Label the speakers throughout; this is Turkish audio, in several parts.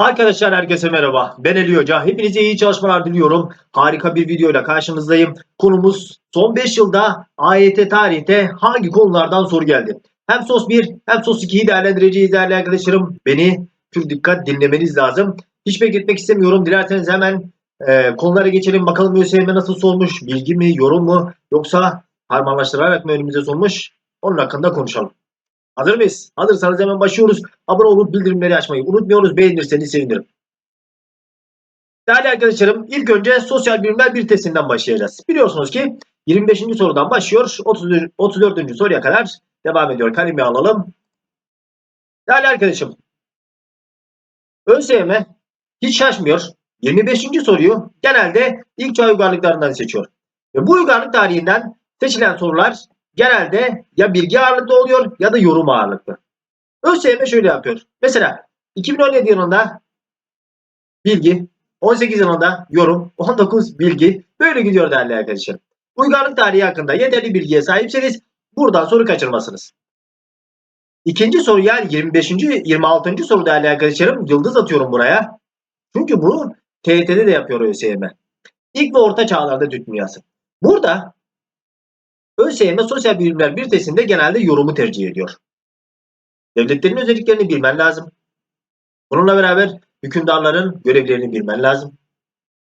Speaker 1: Arkadaşlar herkese merhaba. Ben Eli Hoca. Hepinize iyi çalışmalar diliyorum. Harika bir videoyla karşınızdayım. Konumuz son 5 yılda AYT tarihte hangi konulardan soru geldi? Hem SOS 1 hem SOS 2'yi değerlendireceğiz değerli arkadaşlarım. Beni pür dikkat dinlemeniz lazım. Hiç bekletmek istemiyorum. Dilerseniz hemen e, konulara geçelim. Bakalım ÖSYM nasıl sormuş? Bilgi mi, yorum mu? Yoksa harmanlaştırarak mı önümüze sormuş? Onun hakkında konuşalım. Hazır mıyız? Hazırsanız hemen başlıyoruz. Abone olup bildirimleri açmayı unutmuyoruz. Beğenirseniz sevinirim. Değerli arkadaşlarım ilk önce sosyal bilimler bir testinden başlayacağız. Biliyorsunuz ki 25. sorudan başlıyor. 30, 34. soruya kadar devam ediyor. Kalemi alalım. Değerli arkadaşım. ÖSYM hiç şaşmıyor. 25. soruyu genelde ilk çağ uygarlıklarından seçiyor. Ve bu uygarlık tarihinden seçilen sorular genelde ya bilgi ağırlıklı oluyor ya da yorum ağırlıklı. ÖSYM şöyle yapıyor. Mesela 2017 yılında bilgi, 18 yılında yorum, 19 bilgi böyle gidiyor değerli arkadaşlarım. Uygarlık tarihi hakkında yeterli bilgiye sahipseniz buradan soru kaçırmazsınız. İkinci soru yani 25. 26. soru değerli arkadaşlarım yıldız atıyorum buraya. Çünkü bunu TYT'de de yapıyor ÖSYM. İlk ve orta çağlarda Türk dünyası. Burada ÖSYM sosyal bilimler bir testinde genelde yorumu tercih ediyor. Devletlerin özelliklerini bilmen lazım. Bununla beraber hükümdarların görevlerini bilmen lazım.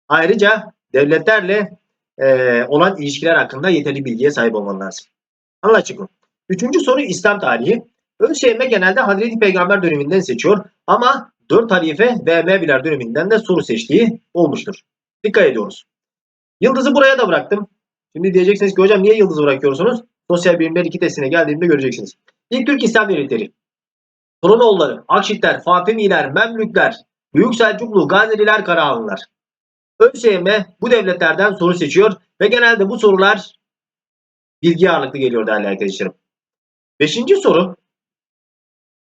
Speaker 1: Ayrıca devletlerle e, olan ilişkiler hakkında yeterli bilgiye sahip olman lazım. Anlaşıldı mı? Üçüncü soru İslam tarihi. ÖSYM genelde Hazreti Peygamber döneminden seçiyor ama dört halife ve Emeviler döneminden de soru seçtiği olmuştur. Dikkat ediyoruz. Yıldızı buraya da bıraktım. Şimdi diyeceksiniz ki hocam niye yıldızı bırakıyorsunuz? Sosyal bilimler iki testine geldiğimde göreceksiniz. İlk Türk İslam devletleri. Turunoğulları, Akşitler, Fatimiler, Memlükler, Büyük Selçuklu, Gazeliler, Karahanlılar. ÖSYM bu devletlerden soru seçiyor ve genelde bu sorular bilgi ağırlıklı geliyor değerli arkadaşlarım. Beşinci soru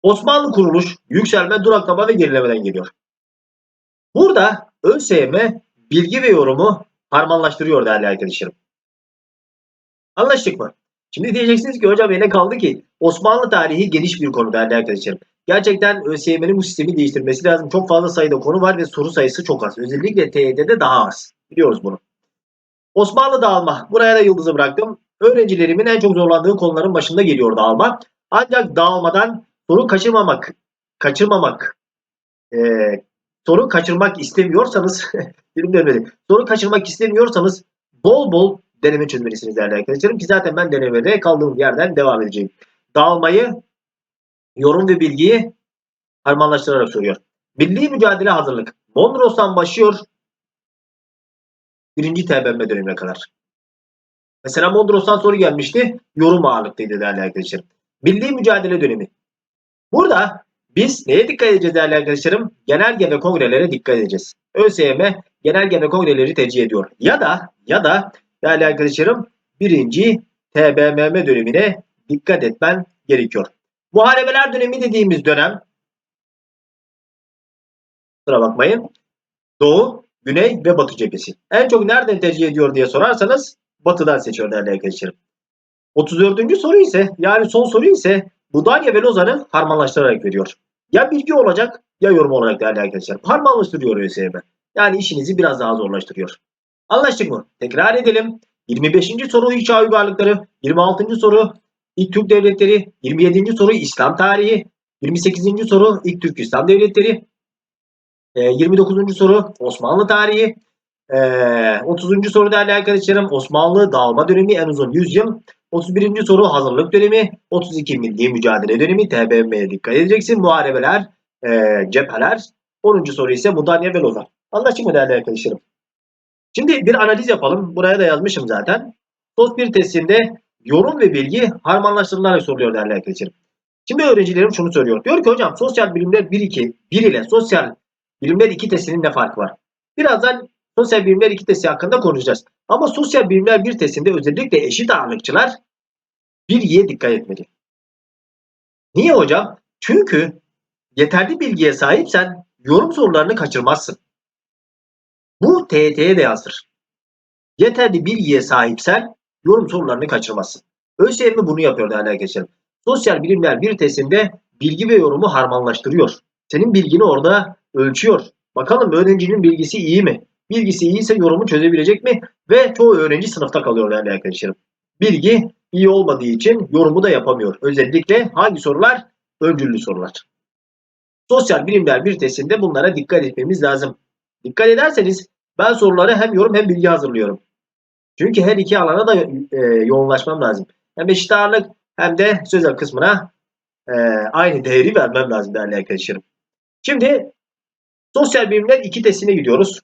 Speaker 1: Osmanlı kuruluş, yükselme, duraklama ve gerilemeden geliyor. Burada ÖSYM bilgi ve yorumu harmanlaştırıyor değerli arkadaşlarım. Anlaştık mı? Şimdi diyeceksiniz ki hocam ne kaldı ki? Osmanlı tarihi geniş bir konu değerli arkadaşlarım. Gerçekten ÖSYM'nin bu sistemi değiştirmesi lazım. Çok fazla sayıda konu var ve soru sayısı çok az. Özellikle TYT'de daha az. Biliyoruz bunu. Osmanlı dağılma. Buraya da yıldızı bıraktım. Öğrencilerimin en çok zorlandığı konuların başında geliyor dağılma. Ancak dağılmadan soru kaçırmamak, kaçırmamak, e, soru kaçırmak istemiyorsanız, dilim dönmedi. Soru kaçırmak istemiyorsanız bol bol deneme çözmelisiniz değerli arkadaşlarım ki zaten ben denemede kaldığım yerden devam edeceğim. Dağılmayı, yorum ve bilgiyi harmanlaştırarak soruyor. Milli mücadele hazırlık. Mondros'tan başlıyor. Birinci TBMM dönemine kadar. Mesela Mondros'tan soru gelmişti. Yorum ağırlıklıydı değerli arkadaşlarım. Milli mücadele dönemi. Burada biz neye dikkat edeceğiz değerli arkadaşlarım? Genelge ve kongrelere dikkat edeceğiz. ÖSYM genelge ve kongreleri tercih ediyor. Ya da ya da değerli arkadaşlarım birinci TBMM dönemine dikkat etmen gerekiyor. Muharebeler dönemi dediğimiz dönem kusura bakmayın. Doğu, Güney ve Batı cephesi. En çok nereden tercih ediyor diye sorarsanız Batı'dan seçiyor değerli arkadaşlarım. 34. soru ise yani son soru ise Budanya ve Lozan'ı harmanlaştırarak veriyor. Ya bilgi olacak ya yorum olacak değerli arkadaşlar. Harmanlaştırıyor ÖSYM. Yani işinizi biraz daha zorlaştırıyor. Anlaştık mı? Tekrar edelim. 25. soru İç Uygarlıkları, 26. soru İlk Türk Devletleri, 27. soru İslam Tarihi, 28. soru İlk Türk İslam Devletleri, 29. soru Osmanlı Tarihi, 30. soru değerli arkadaşlarım Osmanlı dağılma dönemi en uzun 100 yıl. 31. soru hazırlık dönemi, 32 milli mücadele dönemi, TBMM'ye dikkat edeceksin. Muharebeler, e, cepheler. 10. soru ise Mudanya ve Lozan. Anlaştık mı değerli arkadaşlarım? Şimdi bir analiz yapalım. Buraya da yazmışım zaten. SOS 1 testinde yorum ve bilgi harmanlaştırılarak soruluyor değerli arkadaşlarım. Şimdi öğrencilerim şunu söylüyor. Diyor ki hocam sosyal bilimler 1-2, 1 ile sosyal bilimler 2 testinin ne farkı var? Birazdan sosyal bilimler 2 testi hakkında konuşacağız. Ama sosyal bilimler 1 testinde özellikle eşit ağırlıkçılar 1'ye dikkat etmeli. Niye hocam? Çünkü yeterli bilgiye sahipsen yorum sorularını kaçırmazsın. Bu TYT'ye de yansır. Yeterli bilgiye sahipsen yorum sorularını kaçırmazsın. ÖSYM bunu yapıyor değerli arkadaşlar. Sosyal bilimler bir testinde bilgi ve yorumu harmanlaştırıyor. Senin bilgini orada ölçüyor. Bakalım öğrencinin bilgisi iyi mi? Bilgisi iyiyse yorumu çözebilecek mi? Ve çoğu öğrenci sınıfta kalıyor değerli arkadaşlarım. Bilgi iyi olmadığı için yorumu da yapamıyor. Özellikle hangi sorular? Öncüllü sorular. Sosyal bilimler bir testinde bunlara dikkat etmemiz lazım. Dikkat ederseniz ben soruları hem yorum hem bilgi hazırlıyorum. Çünkü her iki alana da e, yoğunlaşmam lazım. Hem eşit ağırlık hem de sözel kısmına e, aynı değeri vermem lazım değerli arkadaşlarım. Şimdi sosyal bilimler iki testine gidiyoruz.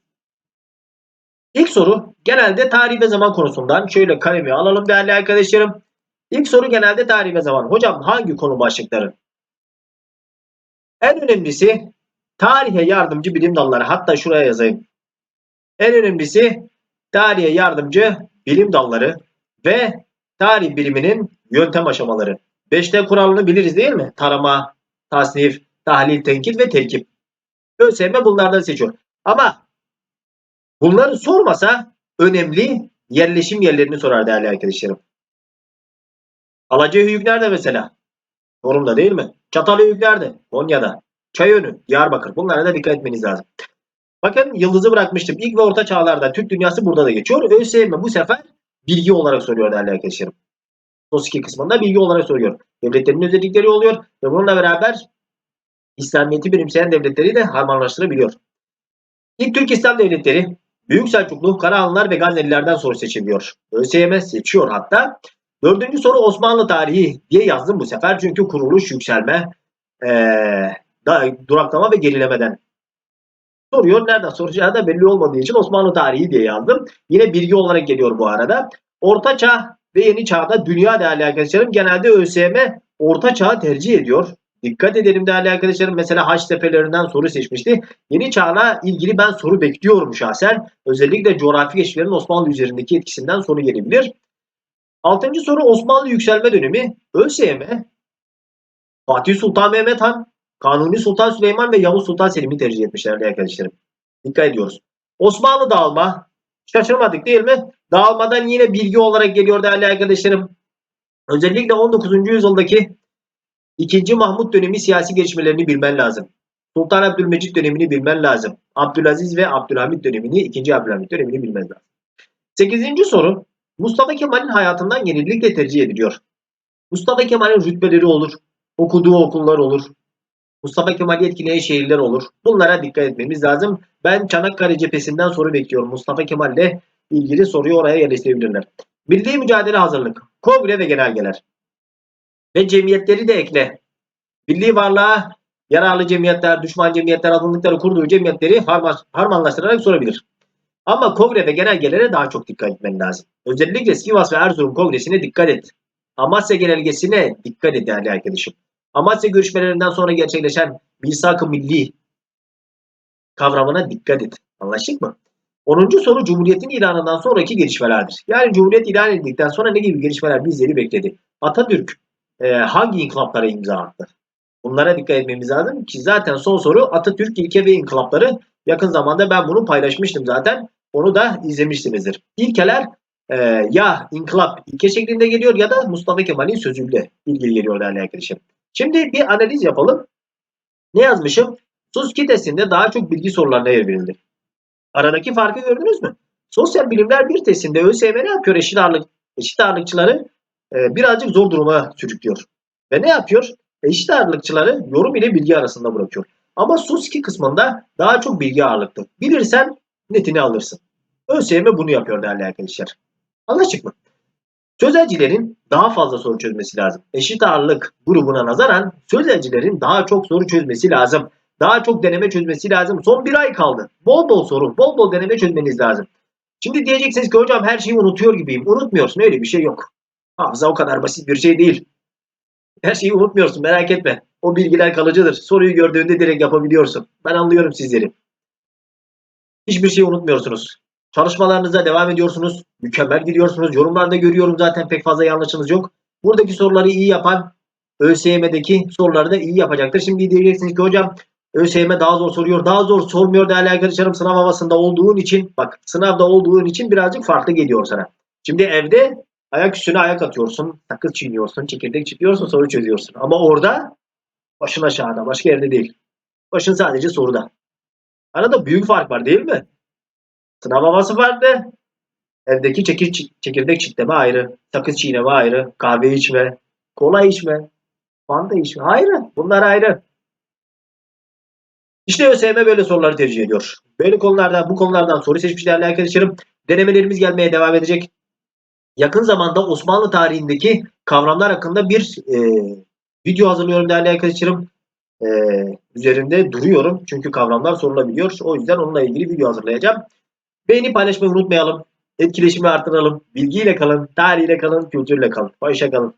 Speaker 1: İlk soru genelde tarih ve zaman konusundan. Şöyle kalemi alalım değerli arkadaşlarım. İlk soru genelde tarih ve zaman. Hocam hangi konu başlıkları? En önemlisi tarihe yardımcı bilim dalları. Hatta şuraya yazayım. En önemlisi tarihe yardımcı bilim dalları ve tarih biliminin yöntem aşamaları. 5T kuralını biliriz değil mi? Tarama, tasnif, tahlil, tenkit ve terkip. ÖSYM bunlardan seçiyor. Ama bunları sormasa önemli yerleşim yerlerini sorar değerli arkadaşlarım. Alacahöyük nerede mesela? Çorum'da değil mi? Çatalhöyük nerede? Konya'da. Çayönü, Diyarbakır. Bunlara da dikkat etmeniz lazım. Bakın yıldızı bırakmıştım. İlk ve orta çağlarda Türk dünyası burada da geçiyor. ÖSYM bu sefer bilgi olarak soruyor değerli arkadaşlarım. Sos 2 kısmında bilgi olarak soruyor. Devletlerin özellikleri oluyor ve bununla beraber İslamiyet'i benimseyen devletleri de harmanlaştırabiliyor. İlk Türk İslam devletleri Büyük Selçuklu, Karahanlılar ve Gaznelilerden soru seçiliyor. ÖSYM seçiyor hatta. Dördüncü soru Osmanlı tarihi diye yazdım bu sefer. Çünkü kuruluş, yükselme, ee, duraklama ve gerilemeden soruyor. Nereden soracağı da belli olmadığı için Osmanlı tarihi diye yazdım. Yine bilgi olarak geliyor bu arada. Orta Çağ ve Yeni Çağ'da dünya değerli arkadaşlarım genelde ÖSYM Orta Çağ'ı tercih ediyor. Dikkat edelim değerli arkadaşlarım. Mesela Haç seferlerinden soru seçmişti. Yeni Çağ'la ilgili ben soru bekliyorum şahsen. Özellikle coğrafi keşiflerin Osmanlı üzerindeki etkisinden soru gelebilir. Altıncı soru Osmanlı yükselme dönemi. ÖSYM Fatih Sultan Mehmet Han, Kanuni Sultan Süleyman ve Yavuz Sultan Selim'i tercih etmişlerdi arkadaşlarım. Dikkat ediyoruz. Osmanlı dağılma. Şaşırmadık değil mi? Dağılmadan yine bilgi olarak geliyor değerli arkadaşlarım. Özellikle 19. yüzyıldaki 2. Mahmut dönemi siyasi gelişmelerini bilmen lazım. Sultan Abdülmecit dönemini bilmen lazım. Abdülaziz ve Abdülhamit dönemini, 2. Abdülhamit dönemini bilmen lazım. 8. soru Mustafa Kemal'in hayatından genellikle tercih ediliyor. Mustafa Kemal'in rütbeleri olur, okuduğu okullar olur, Mustafa Kemal'i etkileyen şehirler olur. Bunlara dikkat etmemiz lazım. Ben Çanakkale cephesinden soru bekliyorum. Mustafa Kemal'le ilgili soruyu oraya yerleştirebilirler. Milli mücadele hazırlık, kongre ve genelgeler. Ve cemiyetleri de ekle. Milli varlığa yararlı cemiyetler, düşman cemiyetler, azınlıkları kurduğu cemiyetleri harmanlaştırarak sorabilir. Ama kongre ve genelgelere daha çok dikkat etmen lazım. Özellikle Sivas ve Erzurum kongresine dikkat et. Amasya genelgesine dikkat et değerli arkadaşım. Amasya görüşmelerinden sonra gerçekleşen misak-ı milli kavramına dikkat et. Anlaştık mı? 10. soru Cumhuriyet'in ilanından sonraki gelişmelerdir. Yani Cumhuriyet ilan edildikten sonra ne gibi gelişmeler bizleri bekledi? Atatürk e, hangi inkılaplara imza attı? Bunlara dikkat etmemiz lazım ki zaten son soru Atatürk ilke ve inkılapları yakın zamanda ben bunu paylaşmıştım zaten. Onu da izlemişsinizdir. İlkeler e, ya inkılap ilke şeklinde geliyor ya da Mustafa Kemal'in sözüyle ilgili geliyor değerli arkadaşım. Şimdi bir analiz yapalım. Ne yazmışım? Suzuki testinde daha çok bilgi sorularına yer verildi. Aradaki farkı gördünüz mü? Sosyal bilimler bir testinde ÖSYM ne yapıyor? Eşit, ağırlık, eşit ağırlıkçıları e, birazcık zor duruma sürüklüyor. Ve ne yapıyor? Eşit ağırlıkçıları yorum ile bilgi arasında bırakıyor. Ama Suzuki kısmında daha çok bilgi ağırlıklı. Bilirsen netini alırsın. ÖSYM bunu yapıyor değerli arkadaşlar. Anlaştık mı? Sözelcilerin daha fazla soru çözmesi lazım. Eşit ağırlık grubuna nazaran sözelcilerin daha çok soru çözmesi lazım. Daha çok deneme çözmesi lazım. Son bir ay kaldı. Bol bol soru, bol bol deneme çözmeniz lazım. Şimdi diyeceksiniz ki hocam her şeyi unutuyor gibiyim. Unutmuyorsun öyle bir şey yok. Hafıza o kadar basit bir şey değil. Her şeyi unutmuyorsun merak etme. O bilgiler kalıcıdır. Soruyu gördüğünde direkt yapabiliyorsun. Ben anlıyorum sizleri. Hiçbir şey unutmuyorsunuz. Çalışmalarınıza devam ediyorsunuz. Mükemmel gidiyorsunuz. Yorumlarda görüyorum zaten pek fazla yanlışınız yok. Buradaki soruları iyi yapan ÖSYM'deki soruları da iyi yapacaktır. Şimdi diyeceksiniz ki hocam ÖSYM daha zor soruyor. Daha zor sormuyor değerli arkadaşlarım sınav havasında olduğun için. Bak sınavda olduğun için birazcık farklı geliyor sana. Şimdi evde ayak üstüne ayak atıyorsun. Sakız çiğniyorsun. Çekirdek çiğniyorsun. Soru çözüyorsun. Ama orada başın aşağıda. Başka yerde değil. Başın sadece soruda. Arada büyük fark var değil mi? Sınav havası farklı. Evdeki çekir, çekirdek çitleme ayrı. Sakız çiğneme ayrı. Kahve içme. Kola içme. Fanta içme. Ayrı. Bunlar ayrı. İşte ÖSYM böyle soruları tercih ediyor. Böyle konularda bu konulardan soru seçmiş değerli arkadaşlarım. Denemelerimiz gelmeye devam edecek. Yakın zamanda Osmanlı tarihindeki kavramlar hakkında bir e, video hazırlıyorum değerli arkadaşlarım. E, üzerinde duruyorum. Çünkü kavramlar sorulabiliyor. O yüzden onunla ilgili video hazırlayacağım. Beğeni paylaşmayı unutmayalım. Etkileşimi artıralım. Bilgiyle kalın, tarihiyle kalın, kültürle kalın. Hoşça kalın.